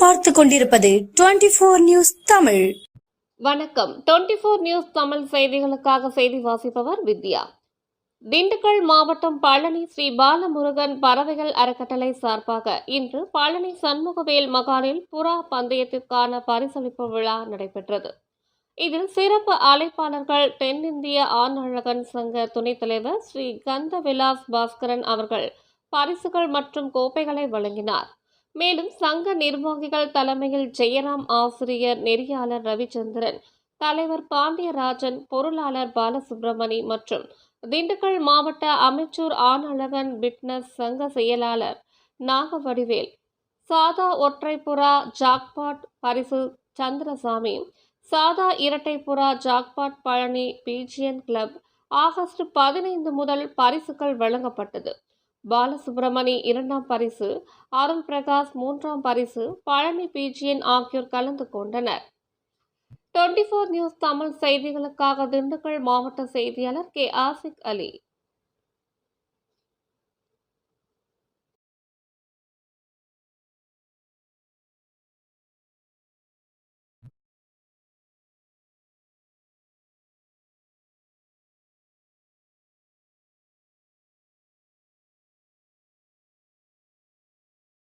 பார்த்து கொண்டிருப்பது twenty four news Tamil. வணக்கம். டுவெண்டி ஃபோர் நியூஸ் தமிழ் செய்திகளுக்காக செய்தி வாசிப்பவர் வித்யா. திண்டுக்கல் மாவட்டம் பழனி ஸ்ரீ பாலமுருகன் பறவைகள் அறக்கட்டளை சார்பாக இன்று பழனி சண்முகவேல் மகாலில் புறா பந்தயத்திற்கான பரிசளிப்பு விழா நடைபெற்றது. இதில் சிறப்பு அழைப்பாளர்கள் தென்னிந்திய ஆணழகன் சங்க துணைத் தலைவர் ஸ்ரீ கந்த விலாஸ் பாஸ்கரன் அவர்கள் பரிசுகள் மற்றும் கோப்பைகளை வழங்கினார். மேலும் சங்க நிர்வாகிகள் தலைமையில் ஜெயராம் ஆசிரியர் நெறியாளர் ரவிச்சந்திரன் தலைவர் பாண்டியராஜன் பொருளாளர் பாலசுப்ரமணி மற்றும் திண்டுக்கல் மாவட்ட அமைச்சூர் ஆனழகன் பிட்னஸ் சங்க செயலாளர் நாகவடிவேல் சாதா ஒற்றைப்புறா ஜாக்பாட் பரிசு சந்திரசாமி சாதா இரட்டைப்புறா jackpot Palani PGN club August பதினைந்து முதல் பரிசுகள் வழங்கப்பட்டது. பாலசுப்ரமணி இரண்டாம் பரிசு அருண் பிரகாஷ் மூன்றாம் பரிசு பழனி பிஜியன் ஆகியோர் கலந்து கொண்டனர். டுவெண்டி ஃபோர் நியூஸ் தமிழ் செய்திகளுக்காக திண்டுக்கல் மாவட்ட செய்தியாளர் கே ஆசிக் அலி.